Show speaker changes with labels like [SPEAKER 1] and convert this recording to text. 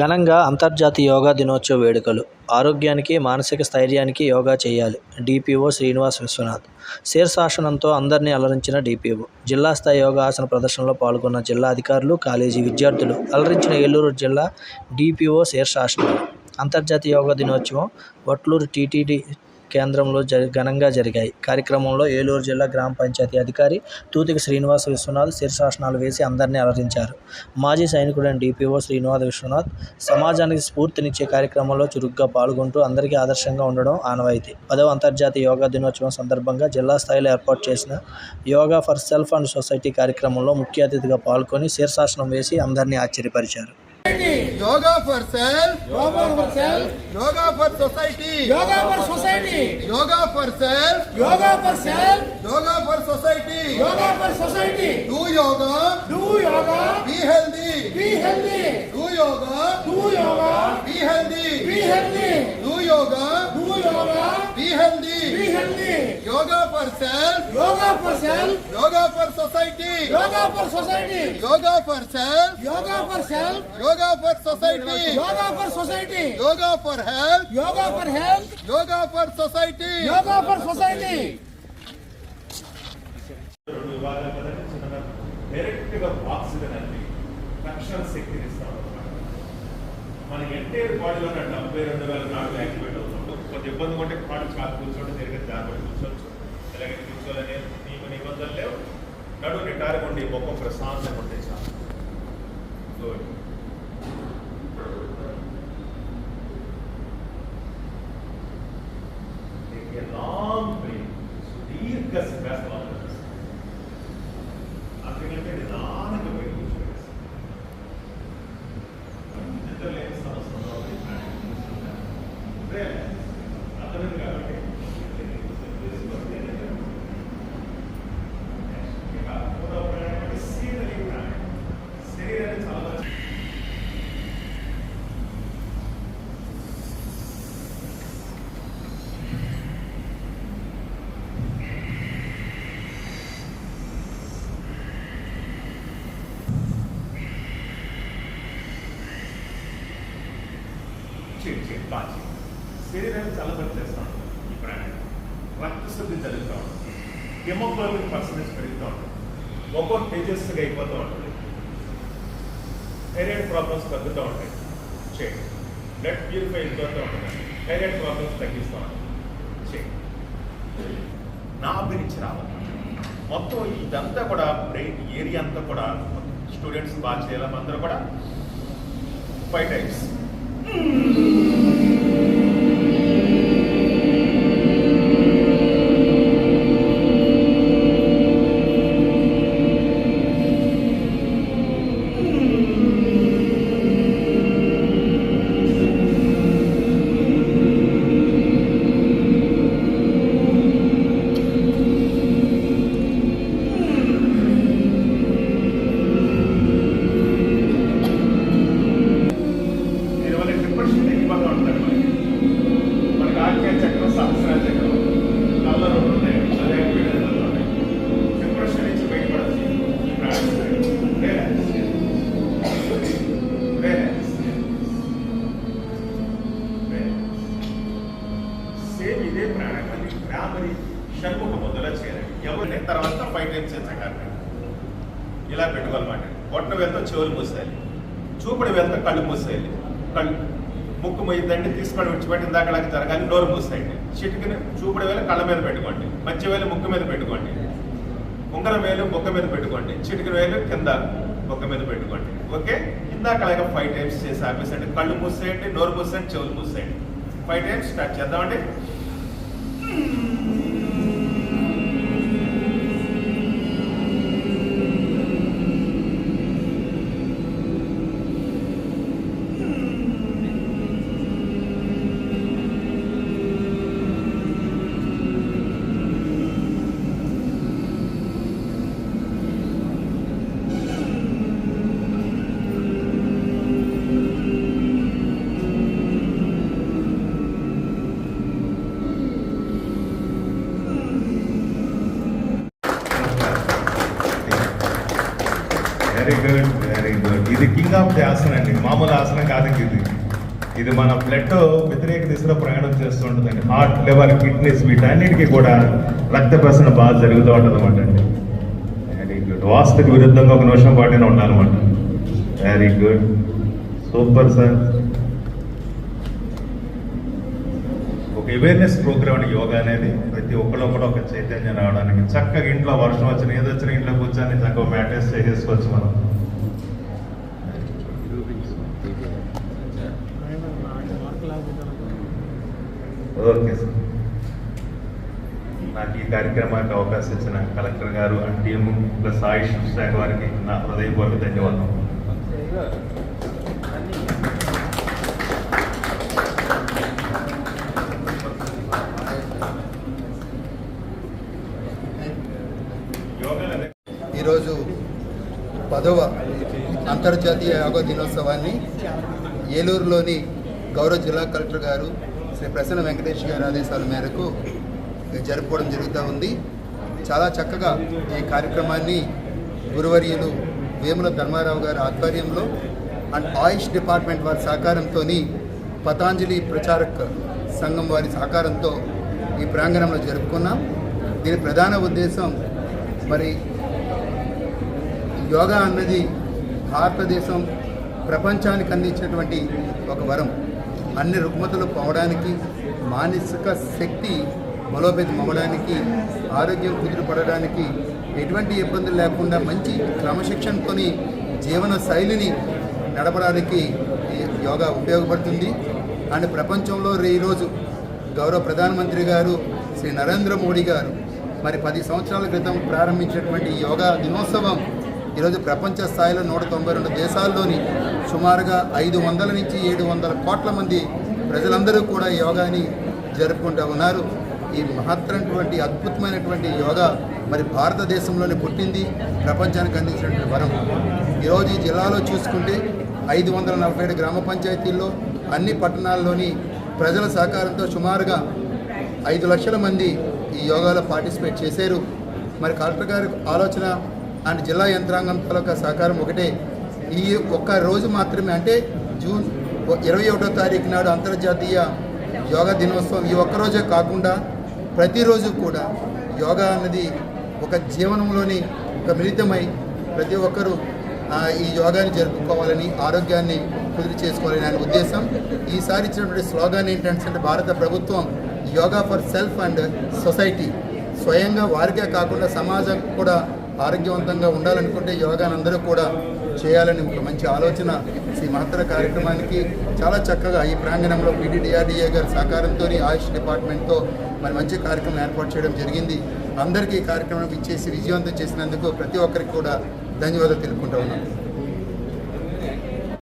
[SPEAKER 1] ఘనంగా అంతర్జాతీయ యోగా దినోత్సవ వేడుకలు ఆరోగ్యానికి మానసిక స్థైర్యానికి యోగా చేయాలి డిపిఓ శ్రీనివాస్ విశ్వనాథ్. శీర్షాసనంతో అందరినీ అలరించిన డిపిఓ. జిల్లా స్థాయి యోగా ఆసన ప్రదర్శనలో పాల్గొన్న జిల్లా అధికారులు కాలేజీ విద్యార్థులు అలరించిన ఏలూరు జిల్లా డిపిఓ శీర్షాసనం. అంతర్జాతీయ యోగా దినోత్సవం వట్లూరు టీటీడీ కేంద్రంలో జరి ఘనంగా జరిగాయి. కార్యక్రమంలో ఏలూరు జిల్లా గ్రామ పంచాయతీ అధికారి తూతికి శ్రీనివాస విశ్వనాథ్ శీర్షాసనాలు వేసి అందరినీ అలరించారు. మాజీ సైనికుడైన డిపిఓ శ్రీనివాస విశ్వనాథ్ సమాజానికి స్ఫూర్తినిచ్చే కార్యక్రమంలో చురుగ్గా పాల్గొంటూ అందరికీ ఆదర్శంగా ఉండడం ఆనవాయితీ. పదవ అంతర్జాతీయ యోగా దినోత్సవం సందర్భంగా జిల్లా స్థాయిలో ఏర్పాటు చేసిన yoga for self and society కార్యక్రమంలో ముఖ్య అతిథిగా పాల్గొని శీర్షాసనం వేసి అందరినీ ఆశ్చర్యపరిచారు.
[SPEAKER 2] Yoga for self,
[SPEAKER 3] Yoga for self,
[SPEAKER 2] yoga for society,
[SPEAKER 3] yoga for society,
[SPEAKER 2] yoga for self,
[SPEAKER 3] yoga for self,
[SPEAKER 2] yoga for society.
[SPEAKER 3] yoga for society.
[SPEAKER 2] Do yoga,
[SPEAKER 3] Do yoga,
[SPEAKER 2] be healthy.
[SPEAKER 3] be healthy.
[SPEAKER 2] Do yoga,
[SPEAKER 3] Do yoga,
[SPEAKER 2] be healthy.
[SPEAKER 3] be healthy.
[SPEAKER 2] Do yoga,
[SPEAKER 3] Do yoga,
[SPEAKER 2] be healthy.
[SPEAKER 3] be healthy.
[SPEAKER 2] Yoga for self,
[SPEAKER 3] Yoga for self,
[SPEAKER 2] yoga for society.
[SPEAKER 3] yoga for society.
[SPEAKER 2] Yoga for self,
[SPEAKER 3] Yoga for self,
[SPEAKER 2] yoga for society.
[SPEAKER 3] yoga for society.
[SPEAKER 2] Yoga for health,
[SPEAKER 3] Yoga for health,
[SPEAKER 2] yoga for society.
[SPEAKER 3] yoga for society.
[SPEAKER 4] రెండు విభాగాలు కదండి చిన్నగా direct గా oxygen అనేది తక్షణ శక్తిని ఇస్తాం అన్నమాట మనకి ఎంటైర్ బాడీలో ఉన్న డెబ్బై రెండు వేల నాలుగు యాక్టివేట్ అవుతుంది కొంత ఇబ్బంది ఉంటే కాడు కాదు కూర్చోండి తిరిగి జాగ్రత్త కూర్చోవచ్చు. అలాగే కూర్చోవాలనే నీకు నిబంధనలు లేవు. నడువు నిటారుగా ఉండి మొక్క ప్రశాంతంగా ఉండేది చేయండి చేయండి బాగా శరీరాన్ని చల్లబడి చేస్తాం ఈ ప్రాణాయామం రక్త శుద్ధి జరుగుతూ ఉంటుంది హిమోగ్లోబిన్ పర్సెంటేజ్ పెరుగుతూ ఉంటుంది ఒక్కొక్క తేజస్సుగా అయిపోతూ ఉంటుంది థైరాయిడ్ ప్రాబ్లమ్స్ తగ్గుతూ ఉంటాయి చేయండి బ్లడ్ ప్యూరిఫై అయిపోతూ ఉంటుంది థైరాయిడ్ ప్రాబ్లమ్స్ తగ్గిస్తూ ఉంటుంది చేయండి నా అభిరుచి రావాలి. మొత్తం ఇదంతా కూడా బ్రెయిన్ ఏరియా అంతా కూడా స్టూడెంట్స్ బాగా చేయాలి. అందరూ కూడా. ఫైవ్ టైమ్స్ ఇదే ప్రాణాయామాన్ని గ్రామరి షణ్ముఖ ముద్దలో చేయాలి ఎవరిని? తర్వాత ఫైవ్ టైమ్స్ చేసాక ఇలా పెట్టుకోవాలన్నమాట. బొట్ట వెళ్తే చెవులు మూసేయాలి. చూపుడు వెళ్తే కళ్ళు మూసేయాలి. కళ్ళు ముక్కు మొయ్యిద్దండి తీసుకొని విడిచిపెట్టి ఇందాకలాగా జరగాలి నోరు మూసేయండి. చిటికిన చూపుడు వేలు కళ్ళ మీద పెట్టుకోండి. మధ్య వేలు ముక్కు మీద పెట్టుకోండి. ఉంగరం వేలు బొక్క మీద పెట్టుకోండి. చిటికిన వేలు కింద బొక్క మీద పెట్టుకోండి. ఓకే? ఇందాకలాగా ఫైవ్ టైమ్స్ చేసి ఆపేసండి కళ్ళు మూసేయండి నోరు మూసేయండి చెవులు మూసేయండి. ఫైవ్ టైమ్స్ స్టార్ట్ చేద్దామండి? Hum. Very good very good ఇది కింగ్ ఆఫ్ ది ఆసనం అండి. మామూలు ఆసనం కాదు ఇది. ఇది మన బ్లడ్ వ్యతిరేక దిశలో ప్రయాణం చేస్తూ ఉంటుందండి. హార్ట్ లెవెల్ కిడ్నీస్ వీటన్నిటికీ కూడా రక్త ప్రసరణ బాగా జరుగుతూ ఉంటుంది అనమాట అండి. వెరీ గుడ్ వాస్తుకి విరుద్ధంగా ఒక నిమిషం పాటైనా ఉండాలన్నమాట వెరీ గుడ్ సూపర్ సార్ ఒక అవేర్నెస్ ప్రోగ్రామ్ యోగా అనేది ప్రతి ఒక్కళ్ళు కూడా ఒక చైతన్యం రావడానికి. చక్కగా ఇంట్లో వర్షం వచ్చిన ఏదో వచ్చిన ఇంట్లో కూర్చొని చక్కగా మ్యాటర్స్ చేసేసుకోవచ్చు మనం. Okay sir. నాకు ఈ కార్యక్రమానికి అవకాశం ఇచ్చిన కలెక్టర్ గారు అండ్ టీము ప్లస్ ఆయుష్ శాఖ వారికి నా హృదయపూర్వక ధన్యవాదాలు
[SPEAKER 2] ఈరోజు పదవ అంతర్జాతీయ యోగా దినోత్సవాన్ని ఏలూరులోని గౌరవ జిల్లా కలెక్టర్ గారు శ్రీ ప్రసన్న వెంకటేష్ గారి ఆదేశాల మేరకు జరుపుకోవడం జరుగుతూ ఉంది. చాలా చక్కగా ఈ కార్యక్రమాన్ని గురువర్యులు వేముల ధర్మారావు గారి ఆధ్వర్యంలో అండ్ ఆయుష్ డిపార్ట్మెంట్ వారి సహకారంతో పతాంజలి ప్రచారక్ సంఘం వారి సహకారంతో ఈ ప్రాంగణంలో జరుపుకున్నాం. దీని ప్రధాన ఉద్దేశం మరి యోగా అన్నది భారతదేశం ప్రపంచానికి అందించినటువంటి ఒక వరం. అన్ని రుగ్మతలు పోవడానికి మానసిక శక్తి బలోపేతం అవ్వడానికి ఆరోగ్యం కుదిరిపడడానికి ఎటువంటి ఇబ్బందులు లేకుండా మంచి క్రమశిక్షణతోని జీవన శైలిని నడపడానికి యోగా ఉపయోగపడుతుంది. అండ్ ప్రపంచంలో ఈరోజు గౌరవ ప్రధానమంత్రి గారు శ్రీ నరేంద్ర మోడీ గారు మరి పది సంవత్సరాల క్రితం ప్రారంభించినటువంటి యోగా దినోత్సవం ఈరోజు ప్రపంచ స్థాయిలో నూట తొంభై రెండు దేశాల్లోని సుమారుగా ఐదు వందల నుంచి ఏడు వందల కోట్ల మంది ప్రజలందరూ కూడా యోగాని జరుపుకుంటూ ఉన్నారు. ఈ మహత్తరటువంటి అద్భుతమైనటువంటి యోగా మరి భారతదేశంలోనే పుట్టింది ప్రపంచానికి అందించినటువంటి వరం. ఈరోజు ఈ జిల్లాలో చూసుకుంటే ఐదు వందల నలభై ఏడు గ్రామ పంచాయతీల్లో అన్ని పట్టణాల్లోని ప్రజల సహకారంతో సుమారుగా ఐదు లక్షల మంది ఈ యోగాలో పార్టిసిపేట్ చేశారు. మరి కలెక్టర్ గారి ఆలోచన అండ్ జిల్లా యంత్రాంగం తాలూకా సహకారం ఒకటే. ఈ ఒక్క రోజు మాత్రమే అంటే జూన్ ఇరవై ఒకటో తారీఖు నాడు అంతర్జాతీయ యోగా దినోత్సవం ఈ ఒక్క రోజే కాకుండా ప్రతిరోజు కూడా యోగా అన్నది ఒక జీవనంలోని ఒక మిళితమై ప్రతి ఒక్కరూ ఈ యోగాని జరుపుకోవాలని ఆరోగ్యాన్ని కుదిరి చేసుకోవాలని ఆయన ఉద్దేశం. ఈసారి ఇచ్చినటువంటి స్లోగాన్ ఏంటంటే భారత ప్రభుత్వం yoga for self and society. స్వయంగా వారికే కాకుండా సమాజం కూడా ఆరోగ్యవంతంగా ఉండాలనుకుంటే యోగాని అందరూ కూడా చేయాలని ఒక మంచి ఆలోచన ఈ మహత్తర కార్యక్రమానికి చాలా చక్కగా ఈ ప్రాంగణంలో పీడీడీఆర్డీఏ గారి సహకారంతో ఆయుష్ డిపార్ట్మెంట్తో మరి మంచి కార్యక్రమం ఏర్పాటు చేయడం జరిగింది. అందరికీ ఈ కార్యక్రమం ఇచ్చేసి విజయవంతం చేసినందుకు ప్రతి ఒక్కరికి కూడా ధన్యవాదాలు తెలుపుకుంటా ఉన్నాను